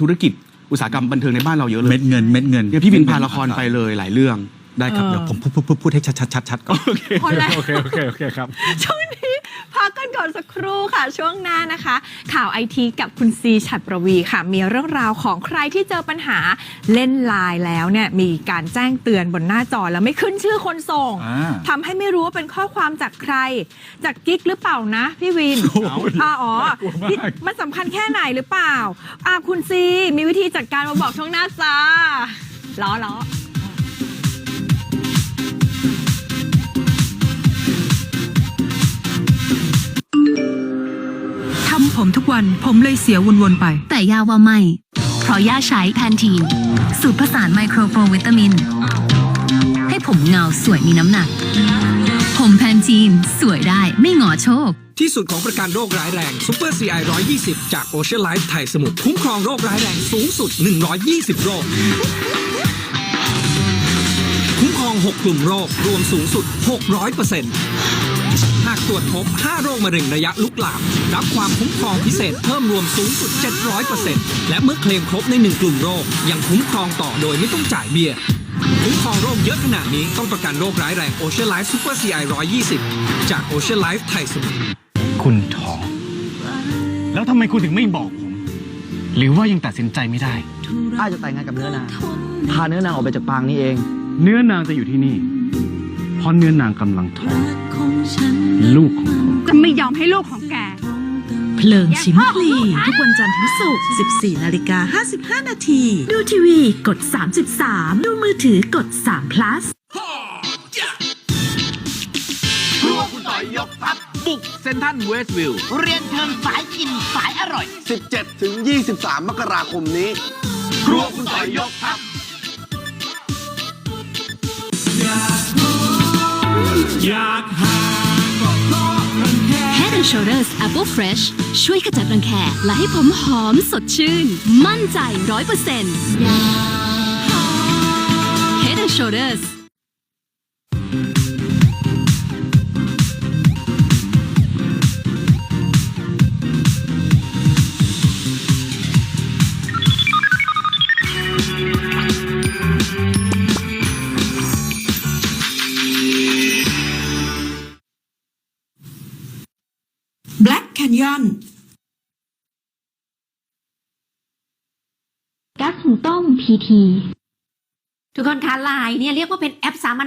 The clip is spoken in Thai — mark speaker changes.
Speaker 1: ธุรกิจอุตสาหกรรมบันเทิงในบ้านเราเยอะเลย
Speaker 2: เม็ดเงินเม็ดเงิน
Speaker 1: เนี่ยพี่บินพาละครไปเลยหลายเรื่อง
Speaker 2: ได้ครับ
Speaker 3: เออ
Speaker 2: เดี๋ยวผมพูดพูดพูดพูดให้ชัดชัดชัดชัดก่อน
Speaker 1: โอเค
Speaker 3: พอแล้ว
Speaker 2: โอเคโอเคโอเคครับ
Speaker 3: ช่วงนี้พักกันก่ อนสักครู่ค่ะช่วงหน้านะคะ ข่าวไอทีกับคุณซีฉัดประวีค่ะ มีเรื่องราวของใครที่เจอปัญหาเล่นไลน์แล้วเนี่ยมีการแจ้งเตือนบนหน้าจอแล้วไม่ขึ้นชื่อคนส่ง
Speaker 2: อ่า
Speaker 3: ทำให้ไม่รู้ว่าเป็นข้อความจากใคร จากกิ๊กหรือเปล่านะพี่วิน
Speaker 2: โอ้โห
Speaker 3: อ่าอ๋อ
Speaker 2: น่ากลัวมาก
Speaker 3: พี่มันสำคัญแค่ไหนหรือเปล่าอ่าคุณซีมีวิธีจัดการมาบอกช่วงหน้าจ้าล้อล้อ
Speaker 4: ท ผมทุกวัน ผมเลยเสียวนๆไป
Speaker 5: แต่ย่าว่าไม่ เพราะย่าใช้แพนทีน สูตรผสานไมโครโปรวิตามิน ให้ผมเงาสวยมีน้ำหนัก ผมแพนทีน สวยได้ไม่หงอโชค
Speaker 6: ที่สุดของประกันโรคร้ายแรงซูเปอร์ CI 120 จาก Ocean Life ไทยสมุทรคุ้มครองโรคร้ายแรงสูงสุด 120 โรค คุ้มครอง 6 กลุ่มโรครวมสูงสุด 600%หาก ตรวจพบ 5 โรคมะเร็งระยะลุกลาม รับความคุ้มครองพิเศษเพิ่มรวมสูงสุด 700%และเมื่อเคลมครบใน 1 กลุ่มโรค ยังคุ้มครองต่อโดยไม่ต้องจ่ายเบี้ยคุ้มครองโรคเยอะขนาดนี้ต้องประกันโรคร้ายแรง Ocean Life Super CI 120 จาก Ocean Life ไทยสมุทร
Speaker 7: คุณท้อง แล้วทำไมคุณถึงไม่บอกผม หรือว่ายังตัดสินใจไม่ได้
Speaker 8: ข้าจะแต่งงานกับเนื้อนาง พาเนื้อนางออกไปจากปางนี้เอง
Speaker 7: เนื้อนางจะอยู่ที่นี่ เพราะเนื้อนางกำลังท้อง ลูกของผม
Speaker 3: จะไม่ยอมให้ลูกของแก
Speaker 4: เพลิงชิมพลีทุกวันจันทร์ถึงศุกร์ 14 นาฬิกา 55 นาที ดูทีวีกด 33 ดูมือถือกด3 plus
Speaker 9: บุกเซนทันเวสต์วิว เรียนเชิญสายกินสายอร่อย
Speaker 8: 17 ถึง 23 มกราคมนี้
Speaker 9: ครัวคุณต่อยยกทัพ
Speaker 5: Head and Shoulders Apple Fresh ช่วยขจัดรังแคและให้ผมหอมสดชื่น มั่นใจร้อยเปอร์เซ็นต์ Head and Shoulders
Speaker 4: แคนยอน
Speaker 5: กักหุงต้มพีที
Speaker 10: ทุกคนคะไลน์เนี่ยเรียกว่าเป็นแอปสามัญ